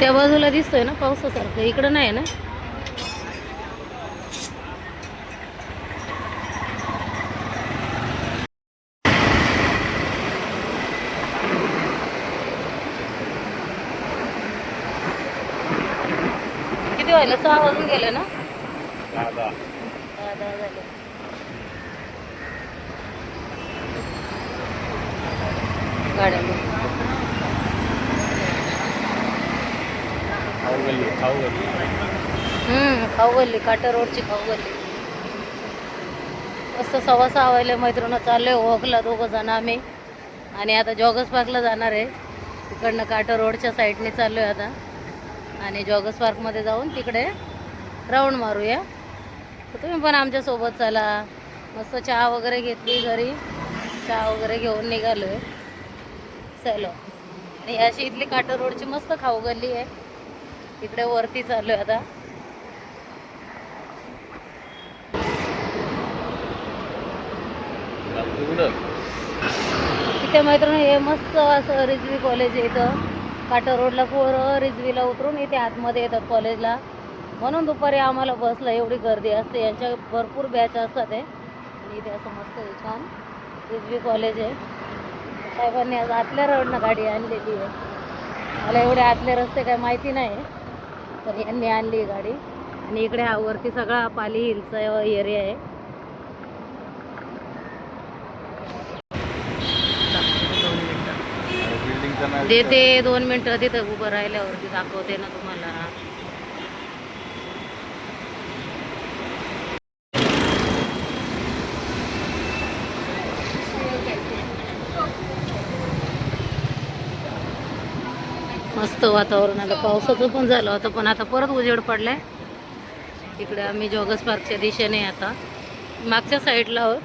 त्या बाजूला दिसतोय ना पावसासारखं. इकडं नाही ना? किती व्हायला सहा वाजून गेले ना? दहा दहा झाले गाड्या हम्म खाऊ गल्ली काटा रोडची खाऊ गल्ली मस्त सव्वा सहा वाजले मैत्रिणी चाललोय ओळखला दोघं जण आम्ही. आणि आता जॉगस पार्कला जाणार आहे. तिकडनं काटा रोडच्या साईडने चाललोय आता. आणि जॉगस पार्कमध्ये जाऊन तिकडे राऊंड मारूया. तर तुम्ही पण आमच्यासोबत चला. मस्त चहा वगैरे घेतली घरी. चहा वगैरे घेऊन निघालोय. चलो. आणि अशी इथली काटा रोडची मस्त खाऊ गल्ली आहे. इकडे वरती चालू आहे आता. तिथे मैत्रिणी हे मस्त असं रिजवी कॉलेज आहे इथं. काटा रोडला पोरं रिजवीला उतरून इथे आतमध्ये येतात कॉलेजला म्हणून दुपारी आम्हाला बसला एवढी गर्दी असते. यांच्या भरपूर बॅच असतात हे. आणि इथे असं मस्त आहे छान. रिजवी कॉलेज आहे. साहेबांनी आज आतल्या रोडनं गाडी आणलेली आहे. मला एवढे आतले रस्ते काय माहिती नाही तर यांनी आणली गाडी. आणि इकडे हा वरती सगळा पाली हिलचा एरिया आहे. देते दोन मिनिटं तिथं उभं राहिल्यावरती दाखवते ना तुम्हाला. होतं वातावरण आलं पावसाचं पण झालं होतं पण आता परत उजेड पडलाय. इकडे आम्ही जॉगस पार्कच्या दिशेने आता. मागच्या साईडला आहोत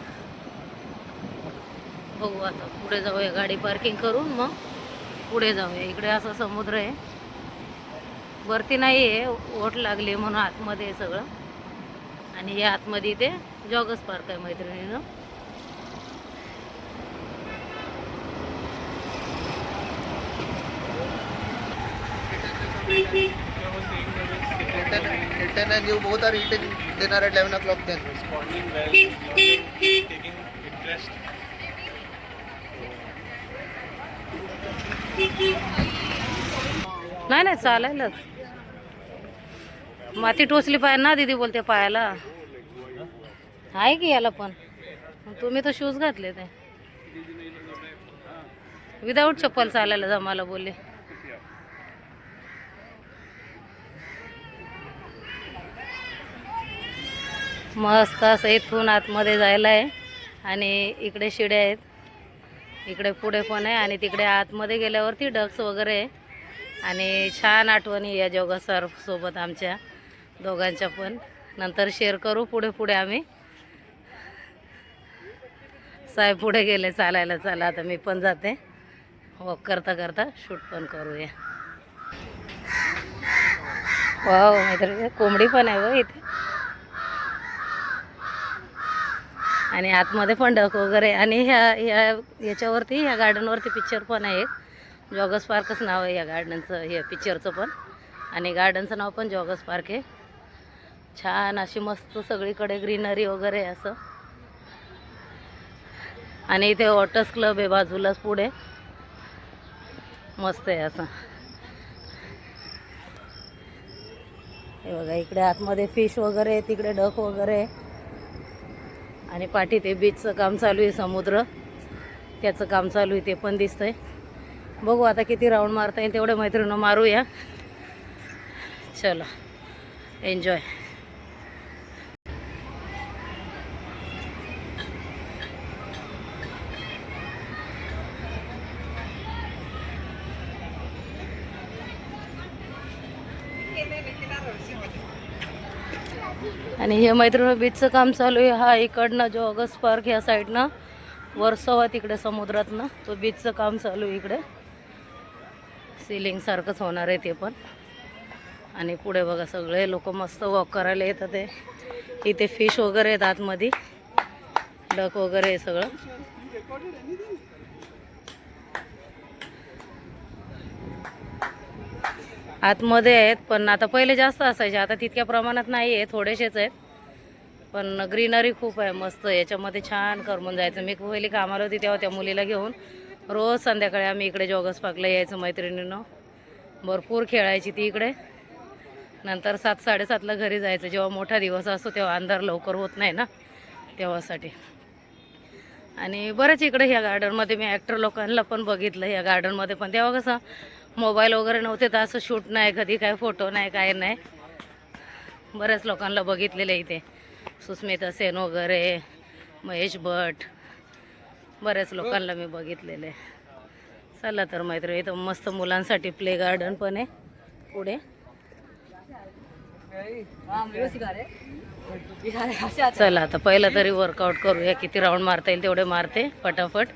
बघू आता. पुढे जाऊया गाडी पार्किंग करून मग पुढे जाऊया. इकडे असा समुद्र आहे. वरती नाही आहे ओट लागली म्हणून आतमध्ये आहे सगळं. आणि हे आतमध्ये इथे जॉगस पार्क आहे मैत्रिणीनं. Return, and you both are eating dinner at 11 o'clock then. responding well, taking interest. नाही नाही चालायलाच माती टोचली पाय ना दिदी बोलते पायाला आहे की याला पण तुम्ही तर शूज घातले ते विदाऊट चप्पल चालायला जमाला बोलले मस्त असं इथून आतमध्ये जायला आहे आणि इकडे शिड्या आहेत. इकडे पुढे पण आहे आणि तिकडे आतमध्ये गेल्यावरती डक्स वगैरे आहे. आणि छान आठवणी या जोगा सर सोबत आमच्या दोघांच्या पण. नंतर शेअर करू पुढे पुढे आम्ही. साहेब पुढे गेले चालायला चला. आता मी पण जाते. वॉक करता करता शूट पण करूया. वाव मैत्रिणी कोंबडी पण आहे व इथे. आणि आतमध्ये पण डक वगैरे आणि ह्या ह्या याच्यावरती ह्या गार्डनवरती पिक्चर पण आहे एक. जॉगस पार्कच नाव आहे या गार्डनचं हे पिक्चरचं पण. आणि गार्डनचं नाव पण जॉगस पार्क आहे. छान अशी मस्त सगळीकडे ग्रीनरी वगैरे आहे असं. आणि इथे वॉटर्स क्लब आहे बाजूलाच पुढे. मस्त आहे असं. हे बघा इकडे आतमध्ये फिश वगैरे तिकडे डक वगैरे. आहे आणि पाठी ते बीचचं काम चालू आहे समुद्र. त्याचं काम चालू आहे ते पण दिसतं आहे बघू आता किती राऊंड मारता येईल तेवढं मैत्रिणं मारूया. चला एन्जॉय आणि हे मैत्रिणी बीचचं काम चालू आहे. हा इकडनं जो ऑगस्ट पार्क ह्या साईडनं वर्सोवा तिकडे समुद्रातनं तो बीचचं काम चालू आहे इकडे. सिलिंगसारखंच होणार आहे ते पण. आणि पुढे बघा सगळे लोक मस्त वॉक करायला येतात ते. इथे फिश वगैरे आहेत आतमध्ये. डक वगैरे आहे सगळं. आतमध्ये आहेत पण आता पहिले जास्त असायचे आता तितक्या प्रमाणात नाही आहे थोडेसेच आहेत. पण ग्रीनरी खूप आहे मस्त याच्यामध्ये छान करमून जायचं. मी पहिली कामाला होती तेव्हा त्या मुलीला घेऊन. रोज संध्याकाळी आम्ही इकडे जॉगस पाकला यायचं मैत्रिणीनं. भरपूर खेळायची ती इकडे. नंतर सात साडेसातला घरी जायचं. जेव्हा मोठा दिवस असतो तेव्हा अंधार लवकर होत नाही ना तेव्हासाठी. आणि बरेच इकडे ह्या गार्डनमध्ये मी ॲक्टर लोकांना पण बघितलं ह्या गार्डनमध्ये पण तेव्हा कसं मोबाईल वगैरे नव्हते तर असं शूट नाही कधी काय फोटो नाही काय नाही. बऱ्याच लोकांना बघितलेले इथे. सुस्मिता सेन वगैरे महेश भट बऱ्याच लोकांना मी बघितलेले चला तर मैत्री इथं मस्त मुलांसाठी प्ले गार्डन पण आहे. पुढे. चला आता पहिला तरी वर्कआउट करूया. किती राऊंड मारता येईल तेवढे मारते पटापट.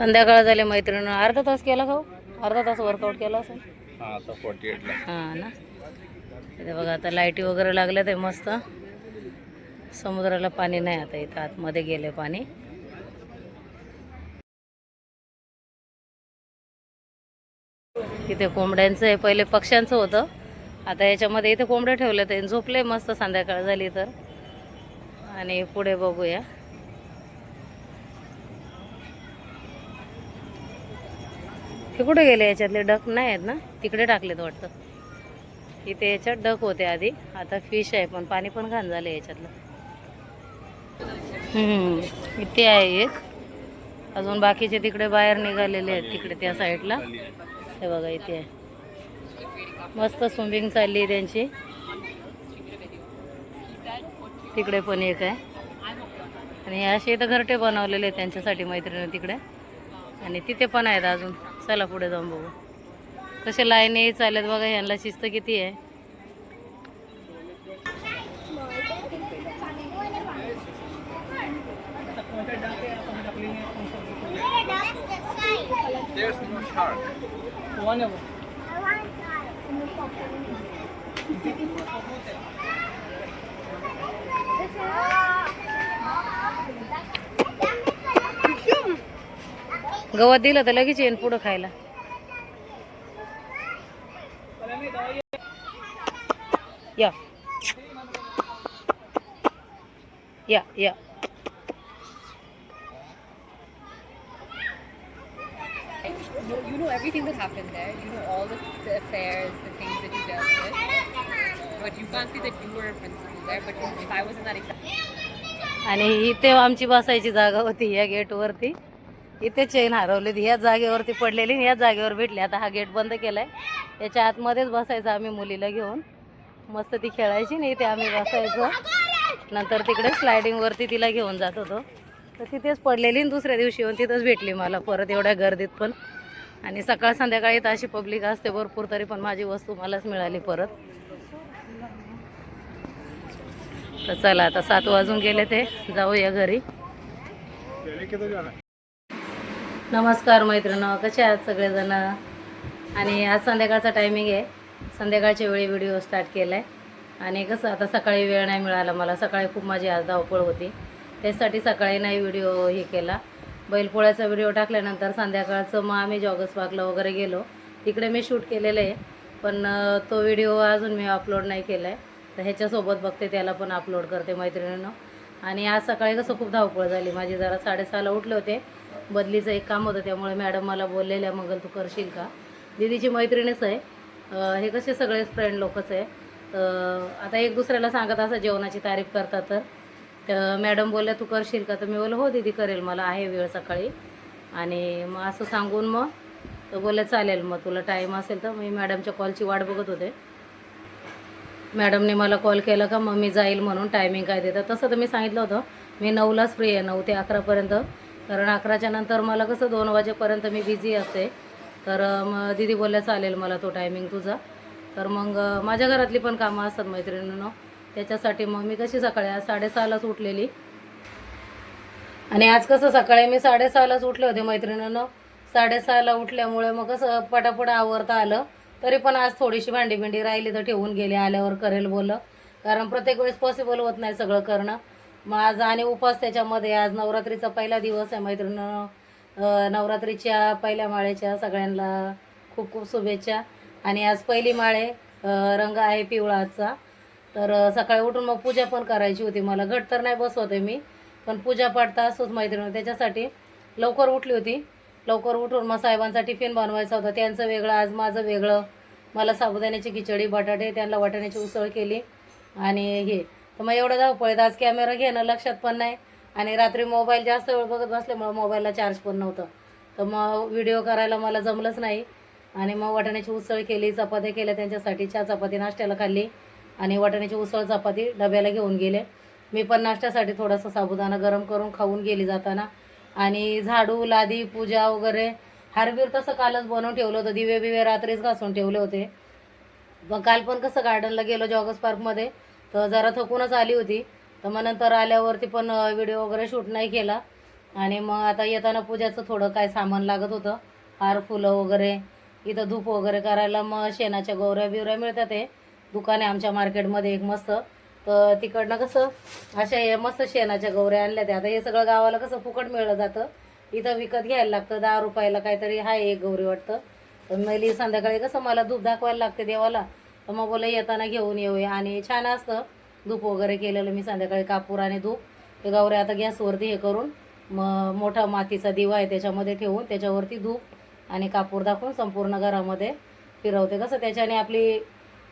संध्याकाळ झाले मैत्रीण अर्धा तास केला का हो? अर्धा तास वर्कआउट केला असेल. हां हां ना? इथे बघा आता लाईटी वगैरे लागल्या ते मस्त. समुद्राला पाणी नाही आता इथं आतमध्ये गेले पाणी. इथे कोंबड्यांचं आहे पहिले पक्ष्यांचं होतं. आता याच्यामध्ये इथे कोंबडे ठेवले ते झोपले मस्त संध्याकाळ झाली तर. आणि पुढे बघूया. ते कुठे गेले? याच्यातले डक नाही आहेत ना? तिकडे टाकलेत वाटतं. इथे याच्यात डक होते आधी. आता फिश आहे पण पाणी पण घाण झालं याच्यातलं. इथे आहे एक. अजून बाकीचे तिकडे बाहेर निघालेले आहेत तिकडे त्या साईडला. हे बघा इथे आहे. मस्त स्विमिंग चालली आहे त्यांची. तिकडे पण एक आहे. आणि असे इथं घरटे बनवलेले आहेत त्यांच्यासाठी मैत्रिणी तिकडे. आणि तिथे पण आहेत अजून. चला पुढे जाऊन बघू. कसे लाईनी चालत बघा ह्यांना शिस्त किती आहे. गवत दिलं तर लगेच येईन पुढं खायला या या या You know everything that happened there. You know all the, the affairs, the things that you dealt with. But you can't say that you were a principal there. But if I was in that exact आणि इथे आमची बसायची जागा होती या गेटवरती इथे chain हरवली ह्या जागेवरती पडलेली आणि ह्या जागेवर भेटली. आता हा गेट बंद केलाय. याच्या आतमध्येच बसायचं आम्ही मुलीला घेऊन. मस्त ती खेळायची नाही इथे आम्ही बसायचो. नंतर तिकडे स्लायडिंगवरती तिला घेऊन जात होतो. तर तिथेच पडलेली आणि दुसऱ्या दिवशी येऊन तिथंच भेटली मला. परत एवढ्या गर्दीत पण. आणि सकाळ संध्याकाळी तर अशी पब्लिक असते भरपूर तरी पण माझी वस्तू मलाच मिळाली परत. तर चला आता सात वाजून गेले ते. जाऊया घरी. नमस्कार मैत्रिणं कसे आहात सगळेजण? आणि आज संध्याकाळचा टायमिंग आहे. संध्याकाळच्या वेळी व्हिडिओ स्टार्ट केला आहे आणि कसं आता सकाळी वेळ नाही मिळाला मला. सकाळी खूप माझी आज धावपळ होती. त्यासाठी सकाळी नाही व्हिडिओ हे केला. बैलपोळ्याचा व्हिडिओ टाकल्यानंतर संध्याकाळचं मग आम्ही जॉगस पार्कला वगैरे गेलो. तिकडे मी शूट केलेलं आहे. पण तो व्हिडिओ अजून मी अपलोड नाही केला आहे तर ह्याच्यासोबत बघते त्याला पण अपलोड करते मैत्रिणीनं. आणि आज सकाळी कसं खूप धावपळ झाली. माझी जरा साडेसहाला उठले होते. बदलीचं एक काम होतं त्यामुळे मॅडम मला बोललेल्या मगल तू करशील का? दीदीची मैत्रिणीच आहे. हे कसे सगळे फ्रेंड लोकच आहे. तर आता एक दुसऱ्याला सांगत असं जेवणाची तारीफ करतात तर. तर मॅडम बोलल्या तू करशील का? तर मी बोललं हो दीदी करेल मला आहे वेळ सकाळी. आणि मग असं सांगून मग तर बोलले चालेल मग तुला टाईम असेल तर मी मॅडमच्या कॉलची वाट बघत होते. मॅडमने मला कॉल केला का मग मी जाईल म्हणून टायमिंग काय देतात. तसं तर मी सांगितलं होतं. मी नऊलाच फ्री आहे नऊ ते अकरापर्यंत. कारण अकराच्या नंतर मला कसं दोन वाजेपर्यंत मी बिझी असते. तर मग दिदी बोलल्या चालेल मला तो टायमिंग तुझा. तर मग माझ्या घरातली पण कामं असतात मैत्रिणीनं. त्याच्यासाठी मग मी कशी सकाळी आज साडेसहालाच उठलेली. आणि आज कसं सकाळी मी साडेसहालाच उठले होते मैत्रिणीनं. साडेसहाला उठल्यामुळे मग कसं पटापट आवरता आलं. तरी पण आज थोडीशी भांडी बिंडी राहिली तर ठेवून गेली आल्यावर करेल बोललं कारण प्रत्येक वेळेस पॉसिबल होत नाही सगळं करणं. मग आज आणि उपास त्याच्यामध्ये आज नवरात्रीचा पहिला दिवस आहे मैत्रिणीनं नवरात्रीच्या पहिल्या माळेच्या सगळ्यांना खूप खूप शुभेच्छा. आणि आज पहिली माळे रंग आहे पिवळाचा. तर सकाळी उठून मग पूजा पण करायची होती मला. घट तर नाही बसवते मी पण पूजा पाठ असोच मैत्रिणी. त्याच्यासाठी लवकर उठली होती. लवकर उठून मग साहेबांचा टिफिन बनवायचा होता. त्यांचं वेगळं आज माझं वेगळं. मला साबुदाण्याची खिचडी बटाटे त्यांना वाटाण्याची उसळ केली. आणि हे तर मग एवढं धावपळीत आज कॅमेरा घेणं लक्षात पण नाही. आणि रात्री मोबाईल जास्त वेळ बघत बसल्यामुळं मोबाईलला चार्ज पण नव्हतं. तर मग व्हिडिओ करायला मला जमलंच नाही. आणि मग वाटाण्याची उसळ केली चपात्या केल्या त्यांच्यासाठी चहा चपाती नाश्त्याला खाल्ली. आणि वाटाण्याची उसळ चपाती डब्याला घेऊन गेले. मी पण नाश्त्यासाठी थोडासा साबुदाणा गरम करून खाऊन गेली जाताना. आणि झाडू लादी पूजा वगैरे हारबीर तसं कालच बनवून ठेवलं होतं. दिवे बिवे रात्रीच घासून ठेवले होते. मग काल पण कसं गार्डनला गेलो जॉगस पार्कमध्ये तर जरा थकूनच आली होती. तर मग नंतर आल्यावरती पण व्हिडिओ वगैरे शूट नाही केला. आणि मग आता येताना पूजाचं थोडं काय सामान लागत होतं. हार फुलं वगैरे इथं धूप वगैरे करायला मग शेणाच्या गौऱ्या बिवऱ्या मिळतात ते. दुकान आहे आमच्या मार्केटमध्ये एक मस्त. तर तिकडनं कसं अशा हे मस्त शेणाच्या गौऱ्या आणल्या त्या. आता हे सगळं गावाला कसं फुकट मिळलं जातं. इथं विकत घ्यायला लागतं. दहा रुपयाला काहीतरी आहे एक गौरी वाटतं. तर मला संध्याकाळी कसं मला धूप दाखवायला लागते देवाला. तर मग बोला येताना घेऊन येऊया. आणि छान असतं. धूप वगैरे केलेलं मी संध्याकाळी कापूर आणि धूप. ते गावरे आता गॅसवरती हे करून मग मोठा मातीचा दिवा आहे त्याच्यामध्ये ठेवून त्याच्यावरती धूप आणि कापूर दाखवून संपूर्ण घरामध्ये फिरवते. कसं त्याच्याने आपली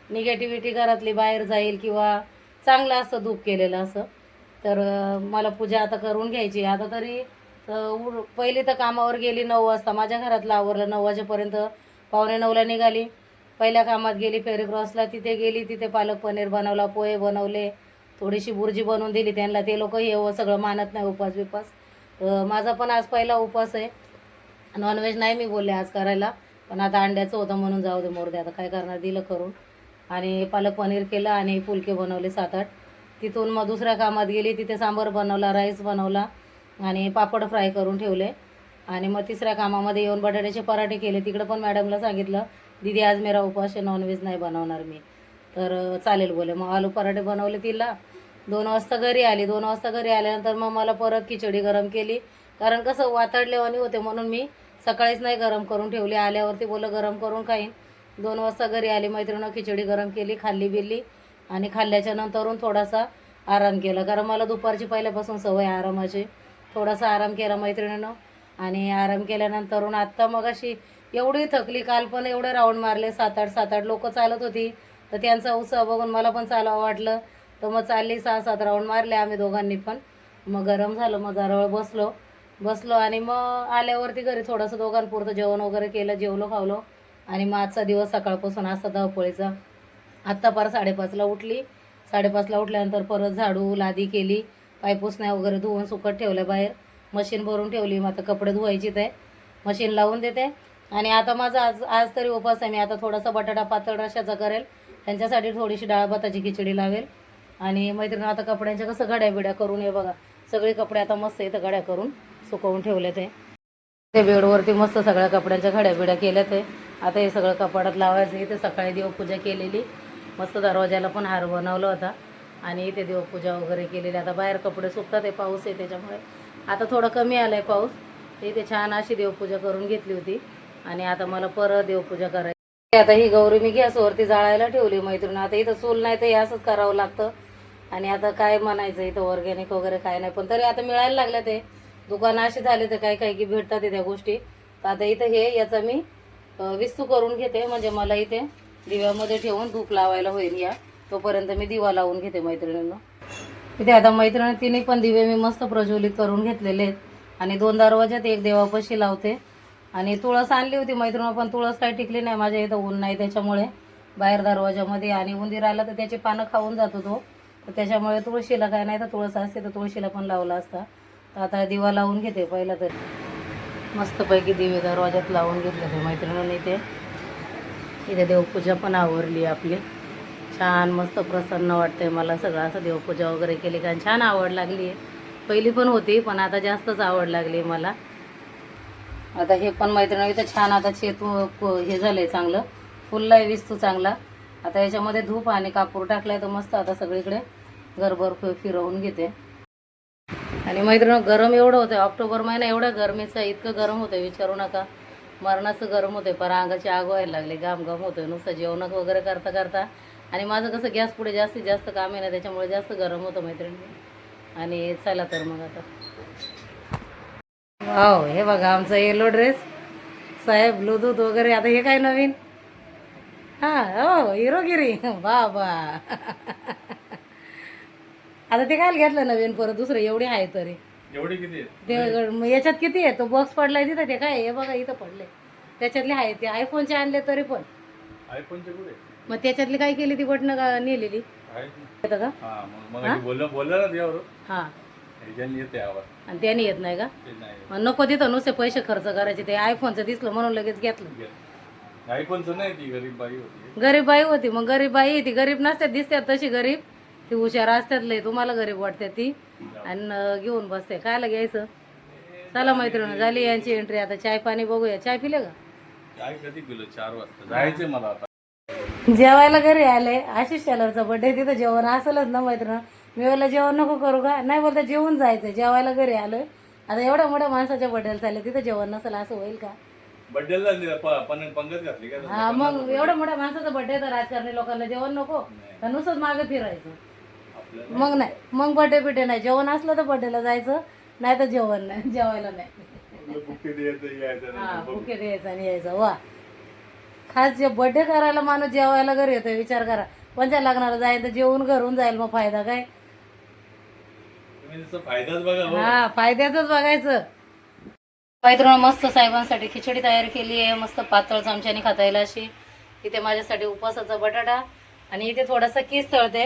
निगेटिव्हिटी घरातली बाहेर जाईल किंवा चांगलं असतं धूप केलेलं असं. तर मला पूजा आता करून घ्यायची. आता तरी तर पहिली तर कामावर गेली नऊ वाजता. माझ्या घरातलं आवरलं नऊ वाजेपर्यंत. पावणे नऊला निघाली. पहिल्या कामात गेली फेरी क्रॉसला तिथे गेली तिथे पालक पनीर बनवला पोहे बनवले थोडीशी बुर्जी बनवून दिली त्यांना. ते लोक हे सगळं मानत नाही उपास बिपास. माझा पण आज पहिला उपास आहे. नॉनव्हेज नाही मी बोलले आज करायला पण आता अंड्याचं होतं म्हणून जाऊ दे मोरदे आता काय करणार दिलं करून. आणि पालक पनीर केलं आणि फुलके बनवले सात आठ. तिथून मग दुसऱ्या कामात गेली तिथे सांबार बनवला राईस बनवला आणि पापड फ्राय करून ठेवले. आणि मग तिसऱ्या कामामध्ये येऊन बटाट्याचे पराठे केले. तिकडं पण मॅडमला सांगितलं दीदी आज मेरा उपवास आहे नॉनव्हेज नाही बनवणार मी. तर चालेल बोले मग आलू पराठे बनवले तिला. दोन वाजता घरी आली. दोन वाजता घरी आल्यानंतर मग मला परत खिचडी गरम केली. कारण कसं वातडलेवानी होते म्हणून मी सकाळीच नाही गरम करून ठेवली. आल्यावरती बोलं गरम करून खाईन. दोन वाजता घरी आली. मैत्रिणं खिचडी गरम केली खाल्ली बिल्ली. आणि खाल्ल्याच्या नंतरून थोडासा आराम केला. कारण मला दुपारची पहिल्यापासून सवय आरामाची. थोडासा आराम केला मैत्रिणीनं. आणि आराम केल्यानंतरून आत्ता मग अशी एवढी थकली काल पण एवढे राऊंड मारले सात आठ सात आठ लोक चालत होती. तर त्यांचा उत्साह बघून मला पण चालावं वाटलं. तर मग चालली सहा सात राऊंड मारले आम्ही दोघांनी पण. मग गरम झालं मग जरावेळ बसलो. बसलो आणि मग आल्यावरती घरी थोडंसं दोघांपुरतं जेवण वगैरे केलं जेवलो खावलो. आणि मग आजचा दिवस सकाळपासून असा धावपळीचा. आत्ता पार साडेपाचला उठली. साडेपाचला उठल्यानंतर परत झाडू लादी केली. पायपुसण्या वगैरे धुवून सुकत ठेवल्या बाहेर. मशीन भरून ठेवली मग आता कपडे धुवायची ते मशीन लावून देते. आणि आता माझा आज आज तरी उपास आहे. मी आता थोडासा बटाटा पातळ रशाचा करेल. त्यांच्यासाठी थोडीशी डाळ भाताची खिचडी लावेल. आणि मैत्रिणी आता कपड्यांच्या कसं घड्या बिड्या करून हे बघा. सगळे कपडे आता मस्त इथं घड्या करून सुकवून ठेवले ते ते बेडवरती मस्त सगळ्या कपड्यांच्या घड्या बिड्या केल्या ते आता हे सगळं कपाडात लावायचं. इथे सकाळी देवपूजा केलेली. मस्त दरवाजाला पण हार बनवला होता. आणि इथे देवपूजा वगैरे केलेली. आता बाहेर कपडे सुकतात आहे पाऊस आहे त्याच्यामुळे. आता थोडं कमी आलं आहे पाऊस. ते इथे छान अशी देवपूजा करून घेतली होती. आणि आता मला परत देवपूजा करायची. आता ही गौरी मी गॅसवरती जाळायला ठेवली मैत्रीण. आता इथं चूल नाही तर असंच करावं लागतं. आणि आता काय म्हणायचं इथं ऑर्गॅनिक वगैरे काय नाही. पण तरी आता मिळायला लागलं ते. दुकानं असे झाले तर काही काही की भेटतात त्या गोष्टी. तर आता इथं हे याचा मी विस्तू करून घेते. म्हणजे मला इथे दिव्यामध्ये ठेवून धूप लावायला होईल या. तोपर्यंत मी दिवा लावून घेते मैत्रिणींना. इथे आता मैत्रिणी तिने पण दिवे मी मस्त प्रज्वलित करून घेतलेले आहेत. आणि दोन दरवाज्यात एक देवापाशी लावते. आणि तुळस आणली होती मैत्रिणी पण तुळस काही टिकली नाही माझ्या इथं ऊन नाही त्याच्यामुळे. बाहेर दरवाजामध्ये आणि उंदीर आला तर त्याची पानं खाऊन जातो तो तर त्याच्यामुळे तुळशीला काय नाही तर तुळस असते तर तुळशीला पण लावला असता. तर आता दिवा लावून घेते पहिला तर. मस्तपैकी दिवे दरवाजात लावून घेतले ते मैत्रिणींनी ते. इथे देवपूजा पण आवरली आपली. छान मस्त प्रसन्न वाटते मला सगळं असं देवपूजा वगैरे केली कारण छान आवड लागली आहे पहिली पण होती पण आता जास्तच आवड लागली मला. आता हे पण मैत्रिणी इथं छान आता चेतू हे हे झालंय चांगलं. फुललाय विस्तू चांगला. आता याच्यामध्ये धूप आणि कापूर टाकलाय तर मस्त आता सगळीकडे घरभर फिरवून घेते. आणि मैत्रिणी गरम एवढं होतं ऑक्टोबर महिना एवढ्या गरमीचा इतकं गरम होतं विचारू नका. मरणाचं गरम होतं पर अंगाची आग व्हायला लागली घाम घाम होतोय नुसतं जेवण वगैरे करता करता. आणि माझं कसं गॅस पुढे जास्तीत जास्त काम आहे ना त्याच्यामुळे जास्त गरम होतं मैत्रिणी आणि चला तर मग आता. वाव हे बघा आमचा येलो ड्रेस साहेब ब्लूटूथ वगैरे आता हे काय नवीन? हा हो हिरोगिरी. वा वा. आता ते काय घेतलं नवीन परत दुसरं एवढे आहे तरी. एवढे किती ते मग याच्यात किती आहे? तो बॉक्स पडलाय तिथं ते काय? हे बघा इथं पडले. त्याच्यातले आहे ते. आयफोनचे आणले तरी पण. आयफोनचे कुठे? मग त्याच्यातली काय केली ती बटणं का नेलेली. येतं का? हा. आणि त्याने येत नाही का? मग नको तिथं नुसते पैसे खर्च करायचे ते आयफोनचं दिसलं म्हणून लगेच घेतलं. आयफोनचं नाही ती गरीब बाई होती. गरीब बाई होती मग गरीब बाई ती गरीब नसतात दिसतात तशी गरीब. ती हुशार असतात लय तुम्हाला गरीब वाटते ती. आणि घेऊन बसते. कायला घ्यायचं? चला मैत्रिणी झाली यांची एंट्री आता चाय पाणी बघूया. चाय पिले का? काय कधी पिलं? चार वाजता. मला आता. जेवायला घरी आले. आशिष टेलरचा बर्थडे तिथं जेवण असेलच ना मैत्रीण? मी बोललं जेवण नको करू का? नाही बोलता जेवून जायचं जेवायला घरी आलोय. आता एवढ्या मोठ्या माणसाच्या बर्थडेला चालले तिथं जेवण नसेल असं होईल का? बड्डेला पण पंगत घातली का? हा मग एवढ्या मोठ्या माणसाचा बर्थडे तर राजकारणी लोकांना जेवण नको. तर नुसतंच मागे फिरायचं. मग नाही. मग बर्थडे बिड्डे नाही. जेवण असलं तर बर्थडेला जायचं नाही तर जेवण नाही. जेवायला नाही. बुके द्यायचं हा आणि यायचं. वा. खास जे बर्थडे करायला माणूस जेवायला घरी येतोय विचार करा. कोणत्या लग्नाला जायचं तर जेवून घरून जाईल मग फायदा काय तुम्ही त्याचा फायदाच बघा हो हा फायद्याच बघायचं. मैत्रिणी मस्त साहेबांसाठी खिचडी तयार केली आहे मस्त पातळ चमच्याने खाता येईल अशी. इथे माझ्यासाठी उपवासाचा बटाटा आणि इथे थोडासा किस तळते.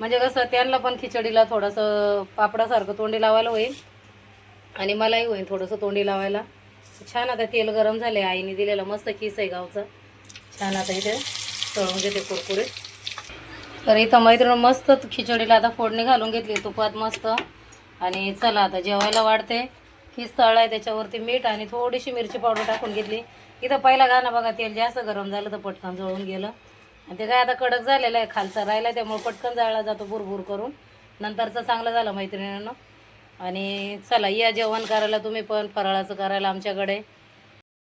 म्हणजे कसं त्यांना पण खिचडीला थोडंसं पापडासारखं तोंडी लावायला होईल. आणि मलाही होईल थोडंसं तोंडी लावायला. छान आता तेल गरम झाले आईने दिलेलं मस्त किस आहे गावचा. छान आता इथे तळून घेते कुरकुरीत. तर इथं मैत्रीण मस्त खिचडीला आता फोडणी घालून घेतली तुपात मस्त. आणि चला आता जेवायला वाढते. खिस आहे त्याच्यावरती मीठ आणि थोडीशी मिरची पावडर टाकून घेतली. इथं पहिला गाणं बघा तेल जास्त गरम झालं तर पटकन जळून गेलं. आणि ते काय आता कडक झालेलं आहे खालचा राहिला त्यामुळे पटकन जाळला जातो भुरभूर करून. नंतरचं चांगलं झालं मैत्रिणीनं. आणि चला या जेवण करायला तुम्ही पण फराळाचं करायला आमच्याकडे.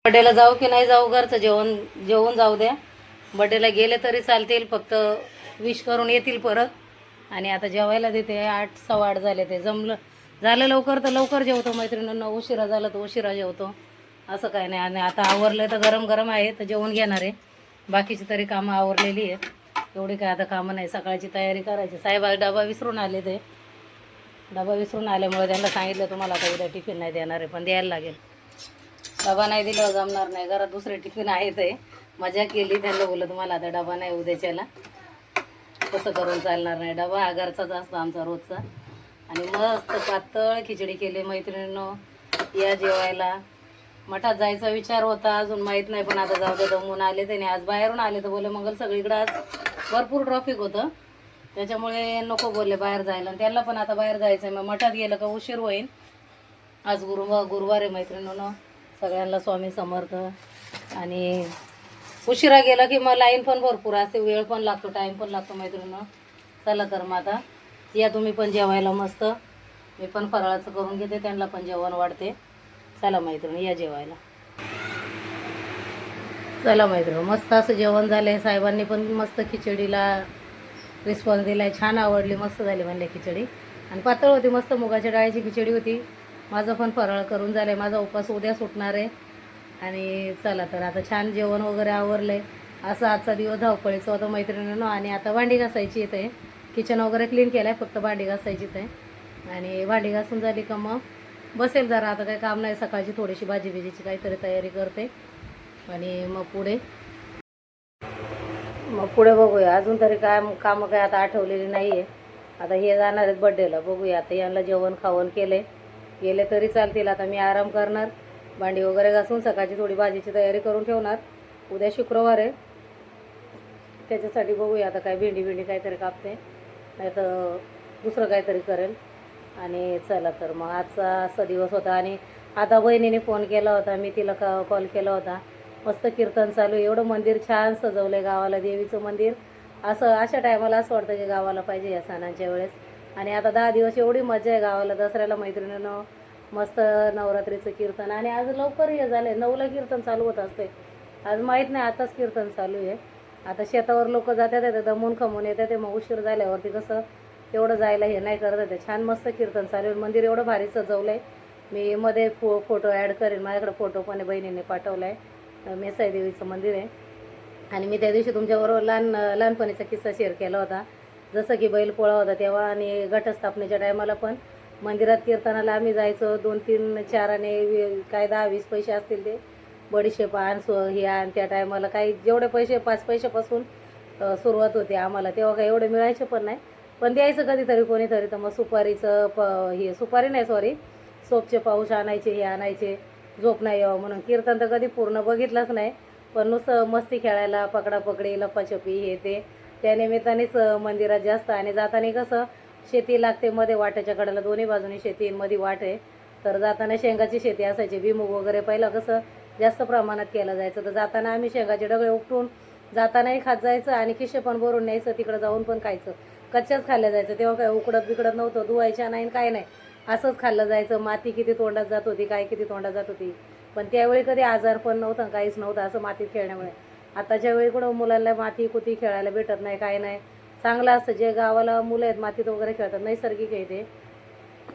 बड्डेला जाऊ की नाही जाऊ घरचं जेवण जेवून जाऊ द्या. बड्डेला गेले तरी चालतील फक्त विश करून येतील परत. आणि आता जेवायला देते आठ सव्वा आठ झाले ते. जमलं झालं लवकर तर लवकर जेवतो मैत्रिणींना. उशिरा झालं तर उशिरा जेवतो. असं काय नाही. आणि आता आवरलं तर गरम गरम आहे तर जेवण घेणार आहे. बाकीची तरी कामं आवरलेली आहेत. एवढी काय आता कामं नाही. सकाळची तयारी करायची. साहेब डबा विसरून आले ते. डबा विसरून आल्यामुळे त्यांना सांगितलं तुम्हाला आता उद्या टिफिन नाही देणार आहे पण द्यायला लागेल. डबा नाही दिलं जमणार नाही. घरात दुसरे टिफिन आहेत आहे मजा केली. त्यांना बोललं तुम्हाला आता डबा नाही उद्याच्याला. तसं करून चालणार नाही. डबा आगारचा असतो आमचा रोजचा. आणि मस्त पातळ खिचडी केली मैत्रिणीनं. या जेवायला. मठात जायचा विचार होता अजून माहीत नाही पण आता जाऊ दे दमून आले त्याने आज बाहेरून आले तर बोले मंगल सगळीकडं आज भरपूर ट्रॉफिक होतं. त्याच्यामुळे नको बोलले बाहेर जायला. आणि त्यांना पण आता बाहेर जायचं आहे मग मठात गेलं का उशीर होईल. आज गुरुवार गुरुवार आहे मैत्रिणीनं. सगळ्यांना स्वामी समर्थ. आणि उशिरा गेलं की मग लाईन पण भरपूर असते वेळ पण लागतो टाईम पण लागतो मैत्रिणीनं. चला तर मग आता. या तुम्ही पण जेवायला मस्त. मी पण फराळाचं करून घेते त्यांना पण जेवण वाढते. चला मैत्रिणी या जेवायला. चला मैत्रिणी मस्त असं जेवण झालं साहेबांनी पण मस्त खिचडीला रिस्पॉन्स दिला आहे छान आवडली मस्त झाली म्हणले खिचडी. आणि पातळ होती मस्त मुगाच्या डाळीची खिचडी होती. माझं पण फराळ करून झालं आहे माझा उपास उद्या सुटणार आहे. आणि चला तर आता छान जेवण वगैरे आवरलं आहे असं आजचा दिवस धावपळीचा होता मैत्रिणीनं. आणि आता भांडी घासायची इथे. किचन वगैरे क्लीन केलं आहे फक्त भांडी घासायची इथे. आणि भांडी घासून झाली का मग बसेल जरा आता काही काम नाही. सकाळची थोडीशी भाजी भिजीची काहीतरी तयारी करते. आणि मग पुढे? मग पुढे बघूया. अजून तरी काय कामं काय आता आठवलेली नाही आहे आता हे जाणार आहेत बड्डेला बघूया. आता यांना जेवण खावण केले गेले तरी चालतील. आता मी आराम करणार. भांडी वगैरे घासून सकाळची थोडी भाजीची तयारी करून ठेवणार. उद्या शुक्रवार आहे. त्याच्यासाठी बघूया आता काय भेंडी भेंडी काहीतरी कापते. नाही तर दुसरं काहीतरी करेल. आणि चला तर मग आजचा असा दिवस होता. आणि आता बहिणीने फोन केला होता. मी तिला का कॉल केला होता. मस्त कीर्तन चालू एवढं मंदिर छान सजवलं आहे गावाला देवीचं मंदिर. असं अशा टायमाला असं वाटतं की गावाला पाहिजे या सणांच्या वेळेस. आणि आता दहा दिवस एवढी मजा आहे गावाला दसऱ्याला मैत्रिणीनं. मस्त नवरात्रीचं कीर्तन. आणि आज लवकर हे झालं नऊला कीर्तन चालू होत असते आज माहीत नाही आताच कीर्तन चालू आहे. आता शेतावर लोक जातात येतात दमून खमून येतात ते मग उशीर झाल्यावरती कसं एवढं जायला हे नाही करत येते. छान मस्त कीर्तन चालू आहे. मंदिर एवढं भारी सजवलं आहे मी मध्ये फो फोटो ॲड करेन. माझ्याकडे फोटो पण बहिणीने पाठवला आहे मेसाई देवीचं मंदिर आहे. आणि मी त्या दिवशी तुमच्याबरोबर लहान लहानपणीचा किस्सा शेअर केला होता. जसं की बैल पोळा होता तेव्हा आणि घटस्थापनेच्या टायमाला पण मंदिरात कीर्तनाला आम्ही जायचो. दोन तीन चार काय दहा वीस पैसे असतील ते. बडीशेप आण सो हे आण त्या टायमाला काही जेवढे पैसे पाच पैशापासून सुरुवात होते आम्हाला. तेव्हा काही एवढे मिळायचे पण नाही. पण द्यायचं कधीतरी कोणीतरी तर मग सुपारीचं प हे सुपारी नाही सॉरी सोपचे पाऊस आणायचे हे आणायचे. झोप नाही यावं म्हणून. कीर्तन तर कधी पूर्ण बघितलंच नाही. पण नुसतं मस्ती खेळायला पकडापकडी लपाछपी हे ते. त्या निमित्तानेच मंदिरात जास्त आणि जाताना कसं शेती लागते मध्ये वाट्याच्या कडेला दोन्ही बाजूनी शेती मध्ये वाट आहे. तर जाताना शेंगाची शेती असायची भीमुग वगैरे पहिलं कसं जास्त प्रमाणात केलं जायचं. तर जाताना आम्ही शेंगाचे डगळे उपटून जातानाही खात जायचं आणि खिशे पण भरून न्यायचं तिकडं जाऊन पण खायचं. कच्च्याच खाल्ल्या जायचं. तेव्हा काय उकडत बिकडत नव्हतं धुवायच्या नाही काय नाही. असंच खाल्लं जायचं. माती किती तोंडात जात होती काय किती तोंडात जात होती. पण त्यावेळी कधी आजार पण नव्हतं काहीच नव्हतं असं मातीत खेळण्यामुळे. आताच्या वेळी कुठं मुलांना माती कुती खेळायला भेटत नाही काय नाही. चांगलं असतं. जे गावाला मुलं आहेत मातीत वगैरे खेळतात नैसर्गिक आहे ते.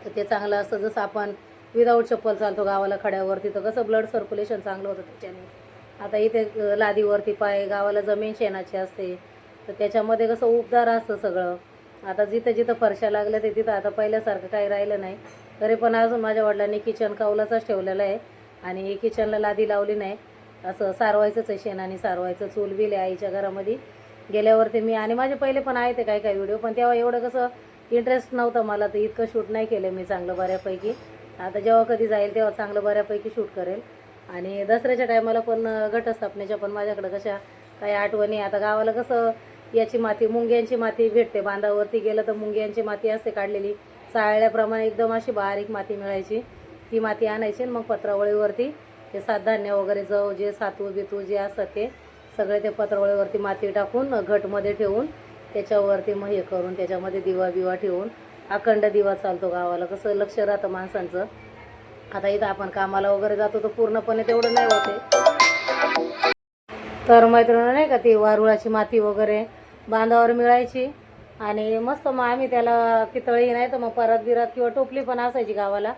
तर ते चांगलं असतं. जसं आपण विदाऊट चप्पल चालतो गावाला खड्यावरती तर कसं ब्लड सर्क्युलेशन चांगलं होतं त्याच्याने. आता इथे लादीवरती पाय गावाला जमीन शेणाची असते. तर त्याच्यामध्ये कसं उबदार असतं सगळं. आता जिथं जिथं फरशा लागल्या ते तिथं आता पहिल्यासारखं काही राहिलं नाही. तरी पण अजून माझ्या वडिलांनी किचन कौलाचाच ठेवलेलं आहे. आणि किचनला लादी लावली नाही. असं सारवायचंच आहे शेणाने सारवायचं. चूल बिल आहे आईच्या घरामध्ये. गेल्यावरती मी आणि माझे पहिले पण आहे ते काही काही व्हिडिओ पण तेव्हा एवढं कसं इंटरेस्ट नव्हतं मला तर इतकं शूट नाही केलं मी चांगलं बऱ्यापैकी. आता जेव्हा कधी जाईल तेव्हा चांगलं बऱ्यापैकी शूट करेल. आणि दसऱ्याच्या टायमाला पण घटस्थापनेच्या पण माझ्याकडं कशा काही आठवणी आता गावाला कसं याची माती मुंग्यांची माती भेटते. बांधावरती गेलं तर मुंग्यांची माती असते काढलेली. चाळल्याप्रमाणे एकदम अशी बारीक माती मिळायची. ती माती आणायची आणि मग पत्रावळीवरती ते सातधान्य वगैरे जव जे सातू बितू जे असतात ते सगळे ते पत्रावळीवरती माती टाकून घटमध्ये ठेवून त्याच्यावरती मग हे करून त्याच्यामध्ये दिवा बिवा ठेवून अखंड दिवा चालतो गावाला. कसं लक्ष राहतं माणसांचं. आता इथं आपण कामाला वगैरे जातो तर पूर्णपणे तेवढं नाही होते तर मैत्रिणी नाही का ती वारुळाची माती वगैरे बांधावर मिळायची. आणि मस्त मग आम्ही त्याला पितळी नाही तर मग परत बिरात किंवा टोपली पण असायची गावाला.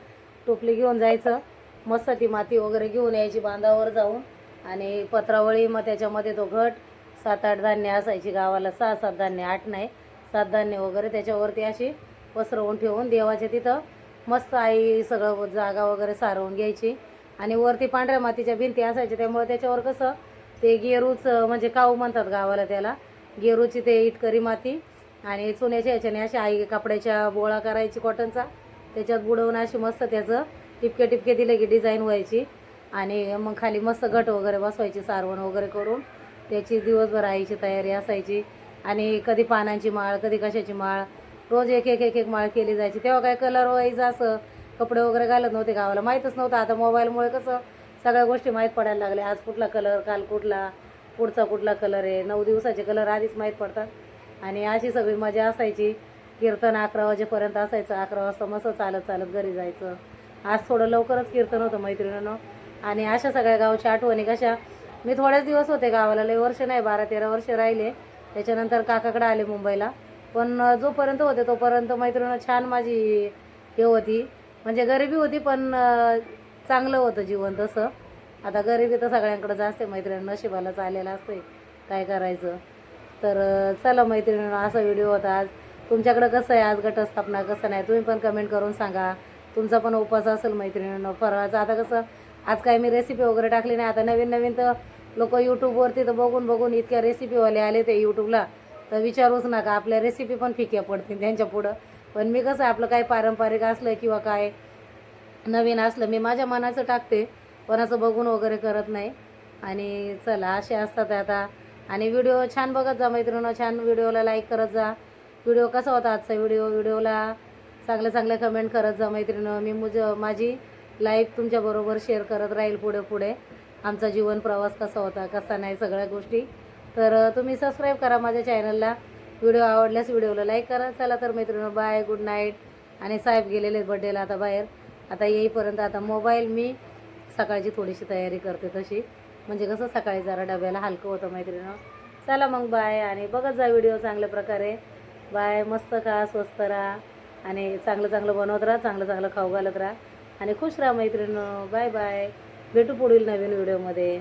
टोपली घेऊन जायचं. मस्त ती माती वगैरे घेऊन यायची बांधावर जाऊन. आणि पत्रावळी मग त्याच्यामध्ये तो घट सात आठ धान्य असायची गावाला सहा सात धान्य आठ नाही सात धान्य वगैरे त्याच्यावरती अशी पसरवून ठेवून देवाच्या तिथं मस्त आई सगळं जागा वगैरे सारवून घ्यायची. आणि वरती पांढऱ्या मातीच्या भिंती असायच्या त्यामुळे त्याच्यावर कसं ते गेरूच म्हणजे काऊ म्हणतात गावाला त्याला गेरूची ते इटकरी माती आणि चुन्याच्या याच्याने अशी आई कपड्याच्या बोळा करायची कॉटनचा त्याच्यात बुडवून अशी मस्त त्याचं टिपके टिपके दिले की डिझाईन व्हायची. आणि मग खाली मस्त घट वगैरे बसवायची सारवण वगैरे करून. त्याची दिवसभर आईची तयारी असायची. आणि कधी पानांची माळ कधी कशाची माळ. रोज एक एक एक एक माळ केली जायची. तेव्हा काय कलर वाईज असं कपडे वगैरे घालत नव्हते गावाला. माहीतच नव्हतं. आता मोबाईलमुळे कसं सगळ्या गोष्टी माहीत पडायला लागल्या. आज कुठला कलर काल कुठला पुढचा कुठला कलर आहे. नऊ दिवसाचे कलर आधीच माहीत पडतात. आणि अशी सगळी मजा असायची. कीर्तन अकरा वाजेपर्यंत असायचं. अकरा वाजता मस्त चालत चालत घरी जायचं. आज थोडं लवकरच कीर्तन होतं मैत्रिणीनं. आणि अशा सगळ्या गावच्या आठवणी कशा? मी थोडेच दिवस होते गावाला लय वर्ष नाही बारा तेरा वर्ष राहिले. त्याच्यानंतर काकाकडे आले मुंबईला. पण जोपर्यंत होते तोपर्यंत मैत्रिणी छान माझी हे होती. म्हणजे गरिबी होती पण चांगलं होतं जीवन तसं. आता गरिबी तर सगळ्यांकडे असते मैत्रिणी नशिबाला चाललेलं असते काय करायचं? तर चला मैत्रिणीनं असा व्हिडिओ होता आज. तुमच्याकडं कसं आहे आज घटस्थापना कसं नाही? तुम्ही पण कमेंट करून सांगा. तुमचा पण उपवास असेल मैत्रिणीनं. फराळाचं आता कसं आज काय मी रेसिपी वगैरे टाकली नाही. आता नवीन नवीन तर लोक यूट्यूबवरती तर बघून बघून इतक्या रेसिपीवाले आले ते यूट्यूबला तर विचारूच नका आपल्या रेसिपी पण फिक्या पडतील त्यांच्या पुढं. पण मी कसं आपलं काय पारंपरिक असलं किंवा काय नवीन असलं मी माझ्या मनाचं टाकते. कोणाचं बघून वगैरे करत नाही. आणि चला असे असतात आता. आणि व्हिडिओ छान बघत जा मैत्रिणीनं छान व्हिडिओला लाईक करत जा. व्हिडिओ कसा होता आजचा व्हिडिओ व्हिडिओला चांगले चांगले कमेंट करत जा मैत्रिणं मी मुज माझी लाईफ तुमच्याबरोबर शेअर करत राहील पुढे पुढे. आमचा जीवन प्रवास कसा होता कसा नाही सगळ्या गोष्टी. तर तुम्ही सबस्क्राईब करा माझ्या चॅनलला व्हिडिओ आवडल्यास व्हिडिओला लाईक करा. चला तर मैत्रिणी बाय गुड नाईट आणि साहेब गेलेले बड्डेला आता बाहेर. आता येईपर्यंत आता मोबाईल मी सकाळची थोडीशी तयारी करते तशी. म्हणजे कसं सकाळी जरा डब्याला हलकं होतं मैत्रिणं चला मग बाय आणि बघत जा व्हिडिओ चांगल्या प्रकारे. बाय मस्त खा स्वस्त राहा. आणि चांगलं चांगलं बनवत राहा चांगलं चांगलं खाऊ घालत राहा. आणि खुश राहा मैत्रिणं बाय बाय. भेटू पुढील नवीन व्हिडिओमध्ये.